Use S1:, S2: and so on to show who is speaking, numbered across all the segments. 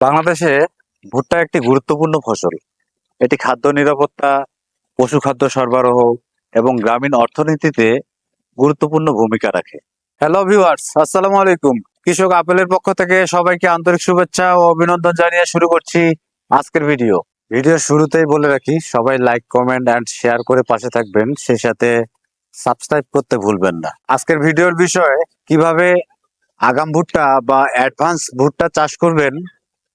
S1: বাংলাদেশে ভুট্টা একটি গুরুত্বপূর্ণ ফসল। এটি খাদ্য নিরাপত্তা, পশু খাদ্য সরবরাহ এবং গ্রামীণ অর্থনীতিতে গুরুত্বপূর্ণ ভূমিকা রাখে। হ্যালো ভিউয়ার্স আসসালামু আলাইকুম। কৃষক আপেলের পক্ষ থেকে সবাইকে আন্তরিক শুভেচ্ছা ও অভিনন্দন জানিয়ে শুরু করছি আজকের ভিডিও ভিডিওর শুরুতেই বলে রাখি, সবাই লাইক কমেন্ট অ্যান্ড শেয়ার করে পাশে থাকবেন। সেই সাথে সাবস্ক্রাইব করতে ভুলবেন না। আজকের ভিডিওর বিষয়, কীভাবে আগাম ভুট্টা বা অ্যাডভান্স ভুট্টা চাষ করবেন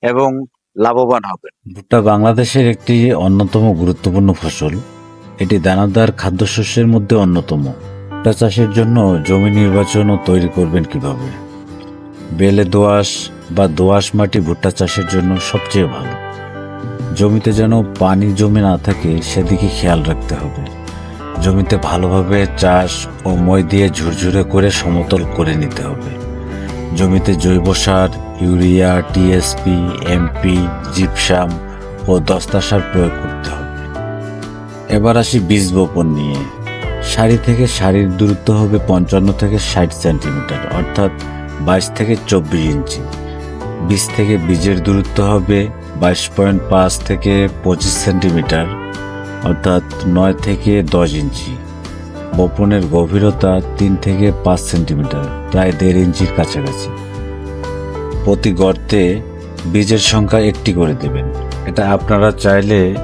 S1: এবং লাভবান হবেন
S2: ভুট্টা বাংলাদেশের একটি অন্যতম গুরুত্বপূর্ণ ফসল। এটি দানাদার খাদ্যশস্যের মধ্যে অন্যতম। ভুট্টা চাষের জন্য জমি নির্বাচন ও তৈরি করবেন কীভাবে? বেলে দোআঁশ বা দোআঁশ মাটি ভুট্টা চাষের জন্য সবচেয়ে ভালো। জমিতে যেন পানি জমে না থাকে, সেদিকে খেয়াল রাখতে হবে। জমিতে ভালোভাবে চাষ ও মই দিয়ে ঝুরঝুরে করে সমতল করে নিতে হবে। জমিতে জৈব সার ইউরিয়া টিএসপি এমপি জিপসাম ও দস্তা সার প্রয়োগ করতে হবে। এবার আসি বীজ বপন নিয়ে। সারি থেকে সারির দূরত্ব হবে পঞ্চান্ন থেকে ষাট সেন্টিমিটার, অর্থাৎ বাইশ থেকে চব্বিশ ইঞ্চি। বীজ থেকে বীজের দূরত্ব হবে বাইশ পয়েন্ট পাঁচ থেকে পঁচিশ সেন্টিমিটার, অর্থাৎ নয় থেকে দশ ইঞ্চি। বপনের গভীরতা তিন থেকে পাঁচ সেন্টিমিটার, প্রায় দেড় ইঞ্চির কাছাকাছি। প্রতি গর্তে বীজের সংখ্যা একটি করে দেবেন। এটা আপনারা চাইলে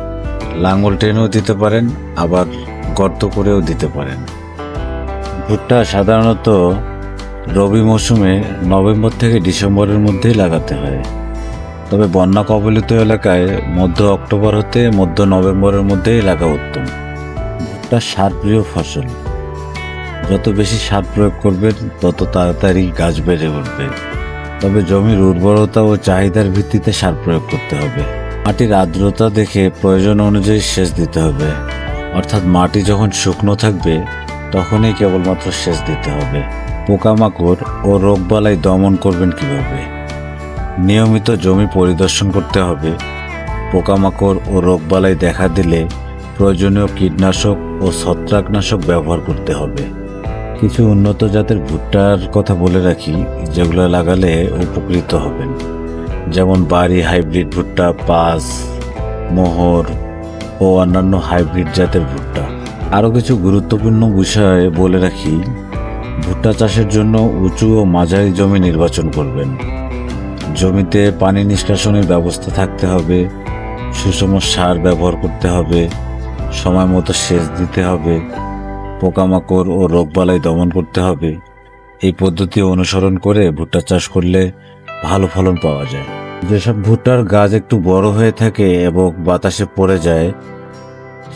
S2: লাঙল টেনেও দিতে পারেন, আবার গর্ত করেও দিতে পারেন। ভুট্টা সাধারণত রবি মৌসুমে নভেম্বর থেকে ডিসেম্বরের মধ্যেই লাগাতে হয়। তবে বন্যা কবলিত এলাকায় মধ্য অক্টোবর হতে মধ্য নভেম্বরের মধ্যেই লাগা উত্তম। ভুট্টা সারপ্রিয় ফসল। যত বেশি সার প্রয়োগ করবেন, তত তাড়াতাড়ি গাছ বেড়ে উঠবে। তবে জমির উর্বরতা ও চাহিদার ভিত্তিতে সার প্রয়োগ করতে হবে। মাটির আর্দ্রতা দেখে প্রয়োজন অনুযায়ী সেচ দিতে হবে। অর্থাৎ মাটি যখন শুকনো থাকবে, তখনই কেবলমাত্র সেচ দিতে হবে। পোকামাকড় ও রোগবালাই দমন করবেন কীভাবে? নিয়মিত জমি পরিদর্শন করতে হবে। পোকামাকড় ও রোগবালাই দেখা দিলে প্রয়োজনীয় কীটনাশক ও ছত্রাকনাশক ব্যবহার করতে হবে। কিছু উন্নত জাতের ভুট্টার কথা বলে রাখি, যেগুলো লাগালে উপকৃত হবেন। যেমন বাড়ি হাইব্রিড ভুট্টা পাস মোহর ও অন্যান্য হাইব্রিড জাতের ভুট্টা। আরও কিছু গুরুত্বপূর্ণ বিষয়ে বলে রাখি, ভুট্টা চাষের জন্য উঁচু ও মাঝারি জমি নির্বাচন করবেন। জমিতে পানি নিষ্কাশনের ব্যবস্থা থাকতে হবে, সুষম সার ব্যবহার করতে হবে, সময় মতো সেচ দিতে হবে পোকামাকড় ও রোগবালাই দমন করতে হবে। এই পদ্ধতি অনুসরণ করে ভুট্টা চাষ করলে ভালো ফলন পাওয়া যায়। যেসব ভুট্টার গাছ একটু বড় হয়ে থাকে এবং বাতাসে পড়ে যায়,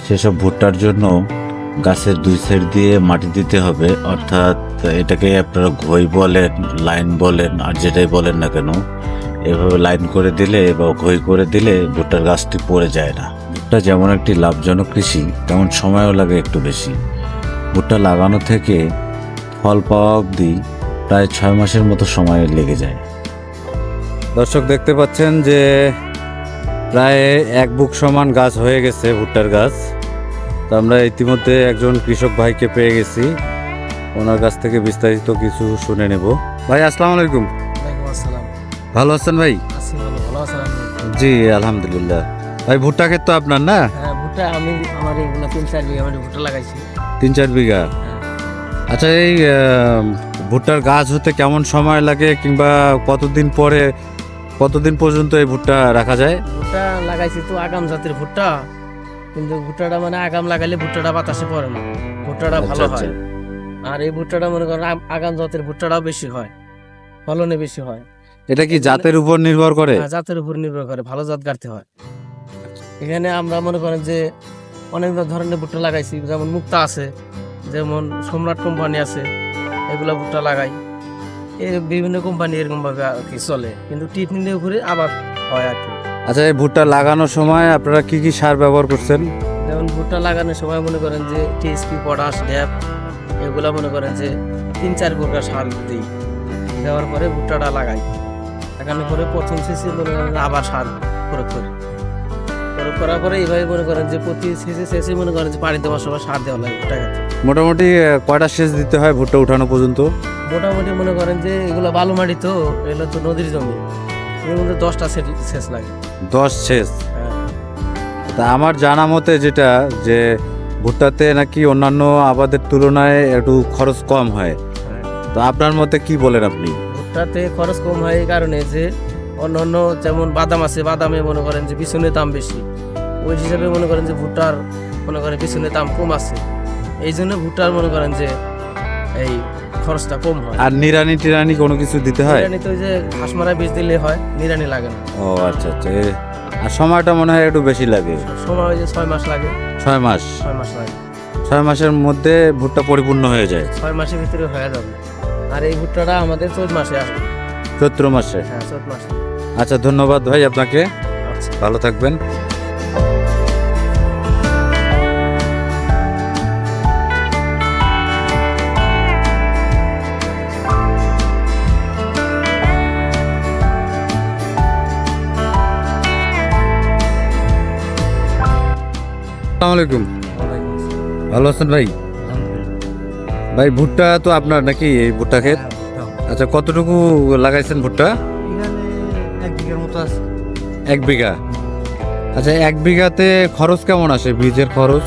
S2: সেসব ভুট্টার জন্য গাছের দুই সাইড দিয়ে মাটি দিতে হবে। অর্থাৎ এটাকে আপনারা ঘই বলেন, লাইন বলেন, আর যেটাই বলেন না কেন, এভাবে লাইন করে দিলে বা ঘই করে দিলে ভুট্টার গাছটি পড়ে যায় না। ভুট্টা যেমন একটি লাভজনক কৃষি, তেমন সময়ও লাগে একটু বেশি। ভুট্টা লাগানো থেকে ফল পাওয়া অবধি প্রায় ছয় মাসের মতো সময় লেগে যায়।
S1: দর্শক দেখতে পাচ্ছেন যে প্রায় এক বুক সমান গাছ হয়ে গেছে ভুট্টার গাছ। তো আমরা ইতিমধ্যে একজন কৃষক ভাইকে পেয়ে গেছি। ওনার কাছ থেকে বিস্তারিত কিছু শুনে নেব। ভাই আসসালামু আলাইকুম। ভালো আছেন ভাই? জি আলহামদুলিল্লাহ। ভাই ভুট্টা ক্ষেত তো আপনার না?
S3: হ্যাঁ ভুট্টা আমি আমার তিন চার বিঘা ভুট্টা লাগাইছি।
S1: তিন চার বিঘা আচ্ছা এই ভুট্টার গাছ হতে কেমন সময় লাগে কিংবা কতদিন পরে কতদিন পর্যন্ত এই ভুট্টা রাখা যায়?
S3: ভুট্টা লাগাইছি তো আগাম জাতের ভুট্টা কিন্তু ভুট্টাটা মানে আগাম লাগাইলে ভুট্টাটা বাতাসে পড়ে না ভুট্টাটা ভালো
S1: আচ্ছা,
S3: হয়। আর এই ভুট্টাটা মনে করেন আগাম জাতের ভুট্টাটাও বেশি হয় ফলনে বেশি হয়।
S1: এটা কি জাতের উপর নির্ভর করে?
S3: জাতের উপর নির্ভর করে ভালো জাত গাড়তে হয়। এখানে আমরা মনে করেন যে অনেক ধরনের ভুট্টা লাগাইছি যেমন মুক্তা আছে যেমন সম্রাট কোম্পানি আছে এগুলো ভুট্টা লাগাই। এই বিভিন্ন কোম্পানি এরকমভাবে আর কি চলে কিন্তু টিপ নিলে উপরে আবার হয় আর কি।
S1: আচ্ছা এই ভুট্টা লাগানোর সময় আপনারা কি কি সার ব্যবহার করছেন?
S3: যেমন ভুট্টা লাগানোর সময় মনে করেন যে টিএসপি পটাশ ড্যাপ এগুলো মনে করেন যে তিন চার প্রকার সার দিই। দেওয়ার পরে ভুট্টাটা লাগাই। লাগানোর পরে প্রথম শেষে মনে করেন আবার সার প্রয়োগ করি। করার পরে এইভাবে মনে করেন যে প্রতি শেষে শেষে মনে করেন যে পানি দেওয়ার সময় সার দেওয়া লাগে গাছে
S1: মোটামুটি কয়টা সেচ দিতে হয় ভুট্টা উঠানো পর্যন্ত?
S3: মোটামুটি মনে করেন যে এগুলো বালু মাটি তো এগুলো তো নদীর জমি। এর মধ্যে দশটা শেষ লাগে।
S2: দশ শেষ
S3: হ্যাঁ।
S2: তা আমার জানা মতে যেটা যে ভুট্টাতে নাকি অন্যান্য আবাদের তুলনায় একটু খরচ কম হয়।
S3: হ্যাঁ।
S2: তো আপনার মতে কি বলেন আপনি?
S3: ভুট্টাতে খরচ কম হয় এই কারণে যে অন্য অন্য যেমন বাদাম আছে বাদামে মনে করেন যে বিছুনের দাম বেশি। ওই হিসাবে মনে করেন যে ভুট্টার মনে করেন বিছুনের দাম কম আছে। এই জন্য ভুট্টার মনে করেন যে এই খরচটা কম হয়।
S2: আর নিরানি টিরানি কোনো কিছু দিতে হয়?
S3: নিরানি তো ওই যে ঘাস মারা বীজ দিলে হয় নিরানি লাগে না।
S2: ও আচ্ছা আচ্ছা। আর সময়টা মনে হয় একটু বেশি লাগে।
S3: সময় ওই যে ছয় মাস লাগে।
S2: ছয় মাস?
S3: ছয় মাস লাগে।
S2: ছয় মাসের মধ্যে ভুট্টা পরিপূর্ণ হয়ে যায়।
S3: ছয় মাসের ভিতরে হয়ে যাবে। আর এই ভুট্টাটা আমাদের চোদ্দ মাসে আসবে।
S2: চৈত্র মাসে?
S3: হ্যাঁ চোদ্দ মাসে।
S2: আচ্ছা ধন্যবাদ ভাই আপনাকে।
S3: আচ্ছা।
S2: ভালো থাকবেন। আলাইকুম। ভালো আছেন ভাই? ভাই ভুট্টা তো আপনার নাকি এই ভুট্টা ক্ষেত? আচ্ছা কতটুকু লাগাইছেন ভুট্টা?
S3: এক বিঘার মতো আছে।
S2: এক বিঘা? আচ্ছা এক বিঘাতে খরচ কেমন আসে বীজের খরচ?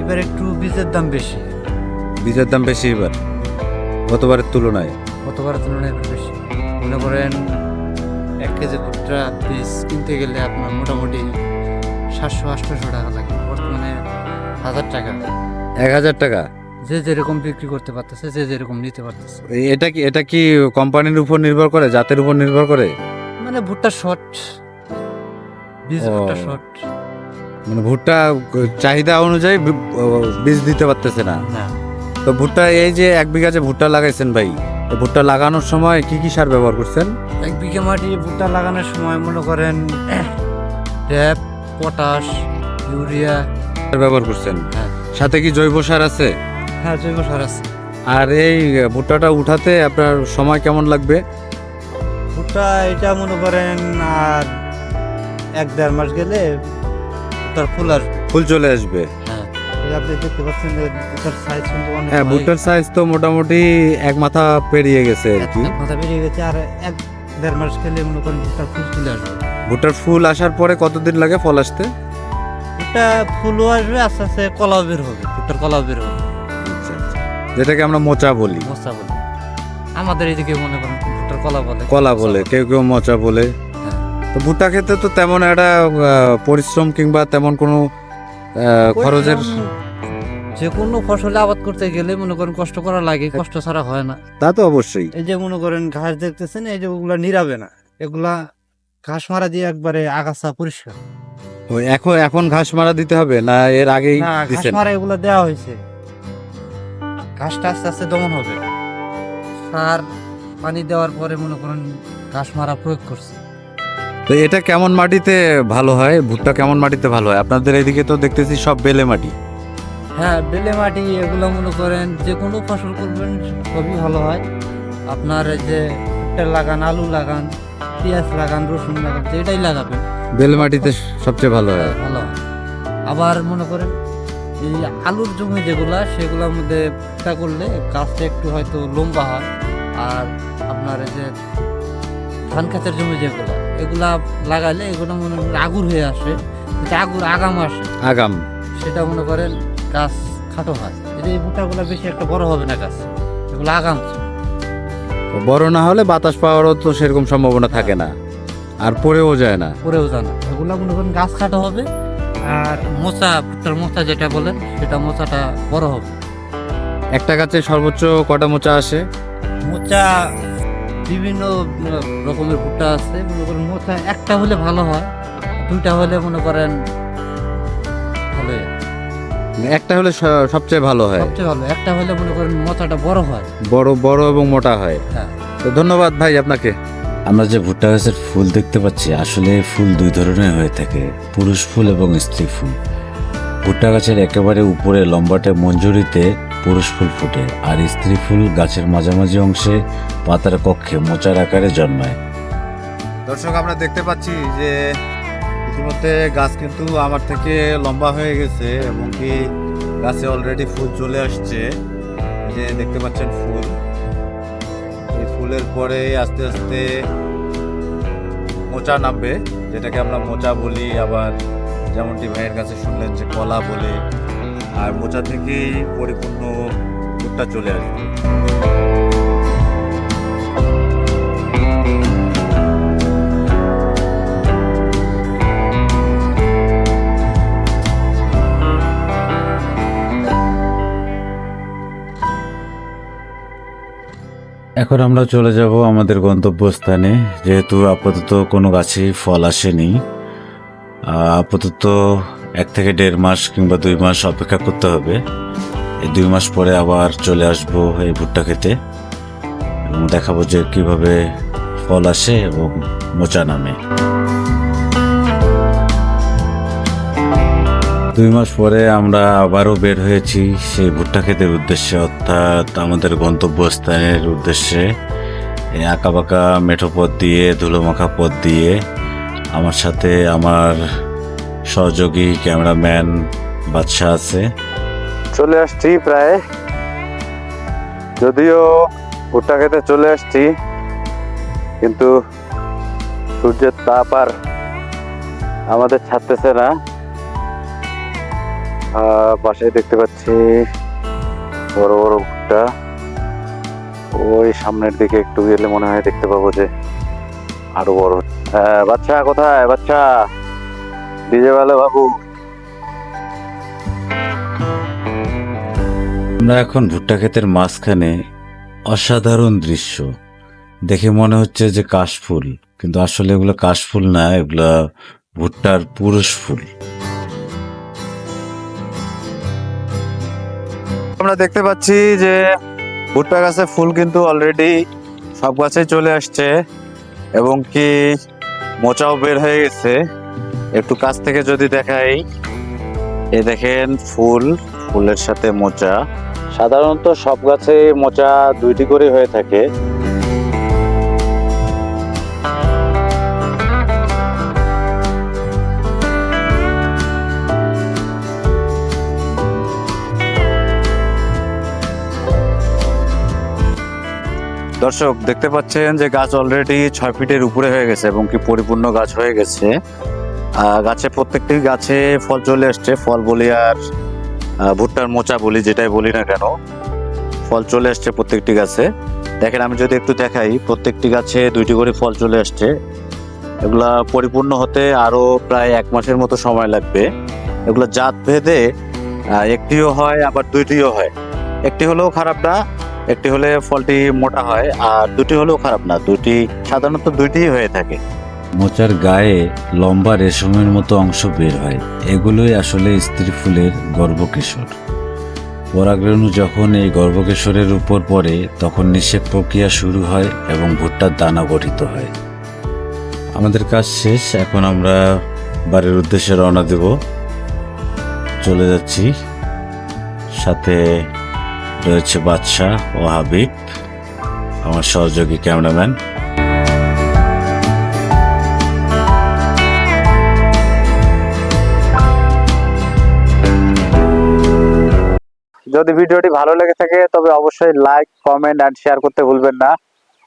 S4: এবার একটু বীজের দাম বেশি।
S2: বীজের দাম বেশি এবার? গতবারের তুলনায়?
S4: গতবারের তুলনায় একটু বেশি। মনে করেন এক কেজি ভুট্টা বীজ কিনতে গেলে আপনার মোটামুটি সাতশো আটশোশো টাকা লাগে। বর্তমানে হাজার টাকা।
S2: এক হাজার টাকা?
S4: যে যেরকম বিক্রি করতে পারতেছে যে যেরকম নিতে পারতেছে।
S2: এটা কি এটা কি কোম্পানির উপর নির্ভর করে জাতের উপর নির্ভর করে?
S4: মানে ভুট্টা শর্ট। বীজ। ভুট্টা শর্ট।
S2: মানে ভুট্টা চাহিদা অনুযায়ী বীজ দিতে পারতেছে না। তো ভুট্টা এই যে এক বিঘা যে ভুট্টা লাগাইছেন ভাই তো ভুট্টা লাগানোর সময় কি কি সার ব্যবহার করছেন?
S4: এক বিঘা মাটি ভুট্টা লাগানোর সময় মনে করেন ট্যাপ পটাশ ইউরিয়া।
S2: ব্যবহার করছেন।
S4: হ্যাঁ।
S2: সাথে কি জৈব সার আছে?
S4: হ্যাঁ জৈব সার আছে।
S2: আর এই ভুট্টাটা উঠাতে আপনার সময় কেমন লাগবে?
S5: ভুট্টা এটা মনে করেন আর এক দেড় মাস গেলে তার ফুল আসবে
S2: ফুল চলে আসবে।
S4: হ্যাঁ।
S5: আপনি দেখতে পাচ্ছেন ভুট্টার সাইজ কিন্তু অনেক
S2: হ্যাঁ ভুট্টার সাইজ তো মোটামুটি এক মাথা পেরিয়ে গেছে আর কি।
S5: এক মাথা বেরিয়ে গেছে আর এক দেড় মাস গেলে মনে করেন ভুট্টার ফুল চলে আসবে।
S2: ভুট্টার ফুল আসার পরে কতদিন লাগে ফল আসতে?
S5: ভুট্টা ফুলও আসবে আস্তে আস্তে কলাও বের হবে ভুট্টার কলাও বের হবে।
S2: যেটাকে আমরা মোচা বলি।
S4: মোচা বলে। আমাদের এইদিকে মনে করেন ভুট্টার কলা বলে।
S2: কলা বলে কেউ কেউ মোচা বলে।
S4: হ্যাঁ।
S2: তো ভুট্টা খেতে তো তেমন একটা পরিশ্রম কিংবা তেমন কোনো খরচের
S4: যে কোনো ফসলে আবাদ করতে গেলে মনে করেন কষ্ট করা লাগে কষ্ট ছাড়া হয় না।
S2: তা তো অবশ্যই।
S5: এই যে মনে করেন ঘাস দেখতেছেন এই যে ওগুলা নিরাবে না। এগুলা ঘাস মারা দিয়ে একবারে আগাছা পরিষ্কার।
S2: এখন এখন ঘাস মারা দিতে হবে না এর আগেই
S5: ঘাস মারা এগুলা দেওয়া হয়েছে। ঘাসটা আস্তে আস্তে দমন হবে।
S4: সার পানি দেওয়ার পরে মনে করেন ঘাস মারা প্রয়োগ করছে।
S2: তো এটা কেমন মাটিতে ভালো হয়? ভুট্টা কেমন মাটিতে ভালো হয়? আপনাদের এদিকে তো দেখতেছি সব বেলে মাটি।
S4: হ্যাঁ বেলে মাটি এগুলো মনে করেন যে কোনো ফসল করবেন সবই ভালো হয়। আপনার এই যে ভুট্টা লাগান আলু লাগান পেঁয়াজ লাগান রসুন লাগান যেটাই লাগাবেন।
S2: বেলে মাটিতে সবচেয়ে ভালো হয়।
S4: ভালো আবার মনে করেন এই আলুর জমি যেগুলা সেগুলোর মধ্যে ভুট্টা করলে গাছটা একটু হয়তো লম্বা হয়। আর আপনার এই যে ধান ক্ষেতের জমি যেগুলো এগুলা লাগাইলে এগুলো মনে করেন আগুর হয়ে আসে। আগুর আগাম আসে।
S2: আগাম।
S4: সেটা মনে করেন গাছ খাটো হয়। এই যে এই ভুট্টাগুলো বেশি একটা বড় হবে না গাছ এগুলো আগাম।
S2: বড় না হলে বাতাস পাওয়ারও তো সেরকম সম্ভাবনা থাকে না। আর পড়েও যায় না।
S4: পড়েও যায় না। এগুলো মনে করেন গাছ খাটো হবে। আর মোচা ভুট্টার মোচা যেটা বলে সেটা মোচাটা বড় হবে।
S2: একটা গাছে সর্বোচ্চ কটা মোচা আসে?
S4: মোচা বিভিন্ন রকমের ভুট্টা আছে। মনে করেন মোচা একটা হলে ভালো হয় দুইটা হলে মনে করেন ভালো
S2: একটা হলে সবচেয়ে ভালো হয়?
S4: সবচেয়ে ভালো একটা হলে মনে করেন মোচাটা বড় হয়।
S2: বড় বড় এবং মোটা হয়।
S4: হ্যাঁ।
S2: তো ধন্যবাদ ভাই আপনাকে।
S6: আমরা যে ভুট্টা গাছের ফুল দেখতে পাচ্ছি, আসলে ফুল দুই ধরনের হয়ে থাকে। পুরুষ ফুল এবং স্ত্রী ফুল। ভুট্টা গাছের একেবারে উপরে লম্বাটে মঞ্জুরিতে পুরুষ ফুল ফুটে, আর স্ত্রী ফুল গাছের মাঝামাঝি অংশে পাতার কক্ষে মোচার আকারে জন্মায়।
S2: দর্শক, আমরা দেখতে পাচ্ছি যে ইতিমধ্যে গাছ কিন্তু আমার থেকে লম্বা হয়ে গেছে, এবং কি গাছে অলরেডি ফুল চলে আসছে। যে দেখতে পাচ্ছেন ফুল। ফুলের পরে আস্তে আস্তে মোচা নামবে, যেটাকে আমরা মোচা বলি। আবার যেমনটি ভাইয়ের কাছে শুনলেন যে কলা বলে। আর মোচা থেকেই পরিপূর্ণ ভুট্টা চলে আসবে।
S6: এখন আমরা চলে যাব আমাদের গন্তব্যস্থানে, যেহেতু আপাতত কোনো গাছে ফল আসেনি। আপাতত এক থেকে দেড় মাস কিংবা দুই মাস অপেক্ষা করতে হবে। এই দুই মাস পরে আবার চলে আসব এই ভুট্টা খেতে এবং দেখাবো যে কীভাবে ফল আসে এবং মোচা নামে। দুই মাস পরে আমরা আবারও বের হয়েছি সেই ভুট্টা ক্ষেতের উদ্দেশ্যে, অর্থাৎ আমাদের গন্তব্যস্থানের উদ্দেশ্যে। এই আঁকাবাঁকা মেঠো পথ দিয়ে, ধুলোমাখা পথ দিয়ে আমার সাথে আমার সহযোগী, ক্যামেরাম্যান, বাদশাহ আছে।
S2: চলে আসছি প্রায়। যদিও ভুট্টা খেতে চলে আসছি, কিন্তু সূর্যের তাপ আর আমাদের ছাড়তেছে না। পাশে দেখতে পাচ্ছি বড় বড় ভুট্টা ওই সামনের দিকে একটু গেলে মনে হয় দেখতে পাবো যে আরও বড় বাচ্চা, কোথায়? বাচ্চা! ডিজে ভালো বাবু।
S6: আমরা এখন ভুট্টা ক্ষেতের মাঝখানে অসাধারণ দৃশ্য। দেখে মনে হচ্ছে যে কাশফুল, কিন্তু আসলে এগুলো কাশফুল না, এগুলা ভুট্টার পুরুষ ফুল।
S2: আমরা দেখতে পাচ্ছি যে ভুট্টা গাছে ফুল কিন্তু অলরেডি সব গাছে চলে আসছে এবং কি মোচাও বের হয়ে গেছে। একটু কাছ থেকে যদি দেখাই, এ দেখেন ফুল, ফুলের সাথে মোচা। সাধারণত সব গাছে মোচা দুইটি করে হয়ে থাকে। দর্শক, দেখতে পাচ্ছেন যে গাছ অলরেডি ছয় ফিটের উপরে হয়ে গেছে এবং কি পরিপূর্ণ গাছ হয়ে গেছে। গাছে প্রত্যেকটি গাছে ফল চলে আসছে। ফল বলি আর ভুট্টার মোচা বলি, যেটাই বলি না কেন, ফল চলে আসছে প্রত্যেকটি গাছে। দেখেন, আমি যদি একটু দেখাই, প্রত্যেকটি গাছে দুইটি করে ফল চলে আসছে। এগুলা পরিপূর্ণ হতে আরও প্রায় এক মাসের মতো সময় লাগবে। এগুলো জাত ভেদে একটিও হয়, আবার দুইটিও হয়। একটি হলেও খারাপ না একটি হলে ফলটি মোটা হয় আর দুটি হলেও খারাপ না। দুটি সাধারণত দুইটিই হয়ে থাকে।
S6: মোচার গায়ে লম্বা রেশমের মতো অংশ বের হয়। এগুলোই আসলে স্ত্রী ফুলের গর্ভকেশর। পরাগরেণু যখন এই গর্ভকেশরের উপর পড়ে, তখন নিষেক প্রক্রিয়া শুরু হয় এবং ভুট্টার দানা গঠিত হয়। আমাদের কাজ শেষ। এখন আমরা বাড়ির উদ্দেশ্যে রওনা দেব। চলে যাচ্ছি। সাথে রয়েছে বাদশাহ ও হাবিব, আমার সহযোগী ক্যামেরাম্যান।
S2: যদি ভিডিওটি ভালো লেগে থাকে, তবে অবশ্যই লাইক কমেন্ট এন্ড শেয়ার করতে ভুলবেন না।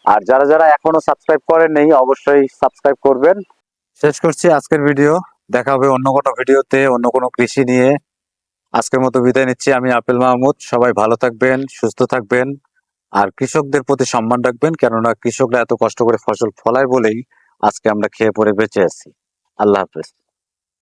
S2: আর যারা যারা এখনও সাবস্ক্রাইব করেন নেই অবশ্যই সাবস্ক্রাইব করবেন। শেষ করছি আজকের ভিডিও দেখা হবে অন্য কোনো ভিডিওতে অন্য কোনো কৃষি নিয়ে। আজকের মতো বিদায় নিচ্ছি। আমি আপেল মাহমুদ। সবাই ভালো থাকবেন, সুস্থ থাকবেন, আর কৃষকদের প্রতি সম্মান রাখবেন, কেননা কৃষকরা এত কষ্ট করে ফসল ফলায় বলেই আজকে আমরা খেয়ে পরে বেঁচে আছি। আল্লাহ হাফেজ।